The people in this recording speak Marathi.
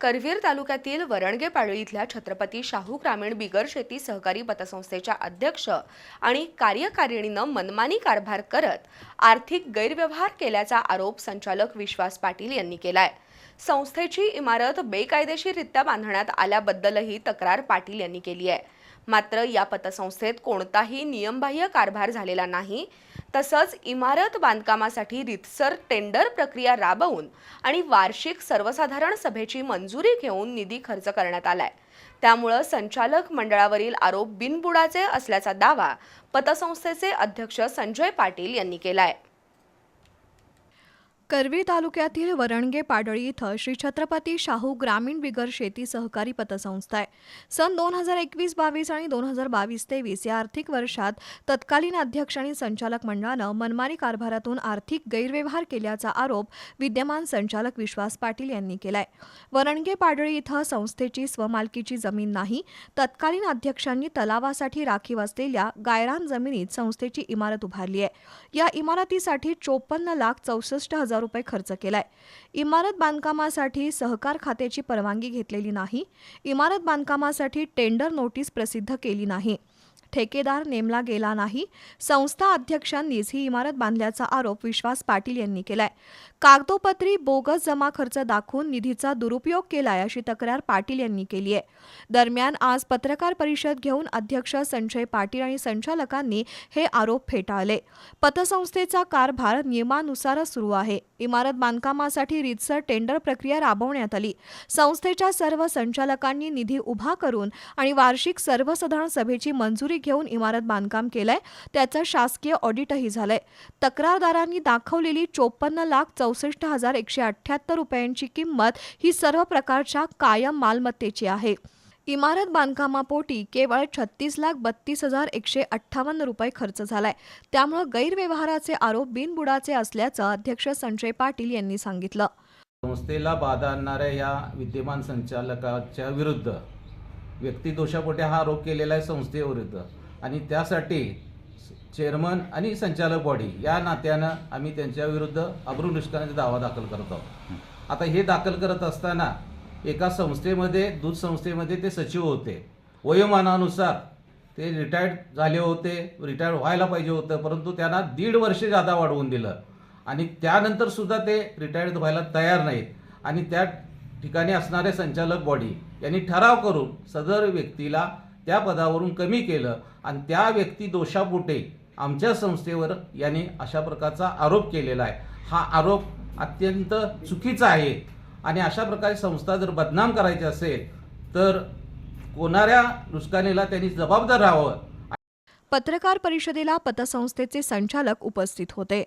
करवीर तालुक्यातील वरणगे पाडळी इथल्या छत्रपती शाहू ग्रामीण बिगर शेती सहकारी पतसंस्थेच्या अध्यक्ष आणि कार्यकारिणीनं मनमानी कारभार करत आर्थिक गैरव्यवहार केल्याचा आरोप संचालक विश्वास पाटील यांनी केलाय. संस्थेची इमारत बेकायदेशीररित्या बांधण्यात आल्याबद्दलही तक्रार पाटील यांनी केली आहे. मात्र या पतसंस्थेत कोणताही नियमबाह्य कारभार झालेला नाही. तसंच इमारत बांधकामासाठी रितसर टेंडर प्रक्रिया राबवून आणि वार्षिक सर्वसाधारण सभेची मंजुरी घेऊन निधी खर्च करण्यात आलाय. त्यामुळं संचालक मंडळावरील आरोप बिनबुडाचे असल्याचा दावा पतसंस्थेचे अध्यक्ष संजय पाटील यांनी केलाय. करवी तालुक्यातील वरणगे पाडळी इथं श्री छत्रपती शाहू ग्रामीण बिगर शेती सहकारी पतसंस्था आहे. सन दोन हजार एकवीस बावीस आणि दोन हजार बावीस तेवीस या आर्थिक वर्षात तत्कालीन अध्यक्ष आणि संचालक मंडळानं मनमानी कारभारातून आर्थिक गैरव्यवहार केल्याचा आरोप विद्यमान संचालक विश्वास पाटील यांनी केलाय. वरणगे पाडळी इथं संस्थेची स्वमालकीची जमीन नाही तत्कालीन अध्यक्षांनी तलावासाठी राखीव असलेल्या गायरान जमिनीत संस्थेची इमारत उभारली आहे. या इमारतीसाठी चोपन्न लाख चौसष्ट हजार रुपये खर्च केलाय. इमारत बांधकामासाठी सहकार खात्याची परवानगी घेतलेली नाही. इमारत बांधकामासाठी टेंडर नोटीस प्रसिद्ध केली नाही. ठेकेदार नेमला गेला नाही. संस्था अध्यक्षांनीच ही इमारत बांधल्याचा आरोप विश्वास पाटील यांनी केलाय. कागदोपत्री बोगस जमा खर्च दाखवून निधीचा दुरुपयोग केलाय अशी तक्रार पाटील यांनी केली आहे. दरम्यान आज पत्रकार परिषद घेऊन अध्यक्ष संजय पाटील आणि संचालकांनी हे आरोप फेटाळले. पतसंस्थेचा कारभार नियमानुसारच सुरू आहे. इमारत बांधकामासाठी रीतसर टेंडर प्रक्रिया राबवण्यात आली. संस्थेच्या सर्व संचालकांनी निधी उभा करून आणि वार्षिक सर्वसाधारण सभेची मंजुरी घेऊन इमारत बांधकाम केलंय त्याचं शासकीय ऑडिटही झालंय. तक्रारदारांनी दाखवलेली चोपन्न लाख चौसष्ट हजार एकशे अठ्ठ्याहत्तर रुपयांची किंमत ही सर्व प्रकारच्या कायम मालमत्तेची आहे. इमारत बांधकामापोटी केवळ छत्तीस लाख बत्तीस हजार एकशे अठ्ठावन्न रुपये खर्च झालाय. त्यामुळे गैरव्यवहाराचे आरोप बिनबुडाचे असल्याचं अध्यक्ष संजय पाटील यांनी सांगितलं. संस्थेला बाधा आणणाऱ्या या विद्यमान संचालकाच्या विरुद्ध व्यक्तिदोषापोटी हा आरोप केलेला आहे संस्थेविरुद्ध. आणि त्यासाठी चेअरमन आणि संचालक बॉडी या नात्यानं आम्ही त्यांच्या विरुद्ध अब्रू निष्काराचा दावा दाखल करत आहोत. आता हे दाखल करत असताना एका संस्थेमध्ये दूध संस्थेमध्ये ते सचिव होते. वयोमानानुसार ते रिटायर्ड झाले होते रिटायर्ड व्हायला पाहिजे होतं परंतु त्यांना दीड वर्ष जादा वाढवून दिलं. आणि त्यानंतर सुद्धा ते रिटायर्ड व्हायला तयार नाहीत. आणि त्या ठिकाणी असणारे संचालक बॉडी यांनी ठराव करून सदर व्यक्तीला त्या पदावरून कमी केलं आणि त्या व्यक्ती दोषापोटे आमच्या संस्थेवर यांनी अशा प्रकारचा आरोप केलेला आहे. हा आरोप अत्यंत चुकीचा आहे. आणि अशा प्रकारे संस्था जर बदनाम करायची असेल तर होणाऱ्या नुकसानीला त्यांनी जबाबदार राहावं? पत्रकार परिषदेला पतसंस्थेचे संचालक उपस्थित होते.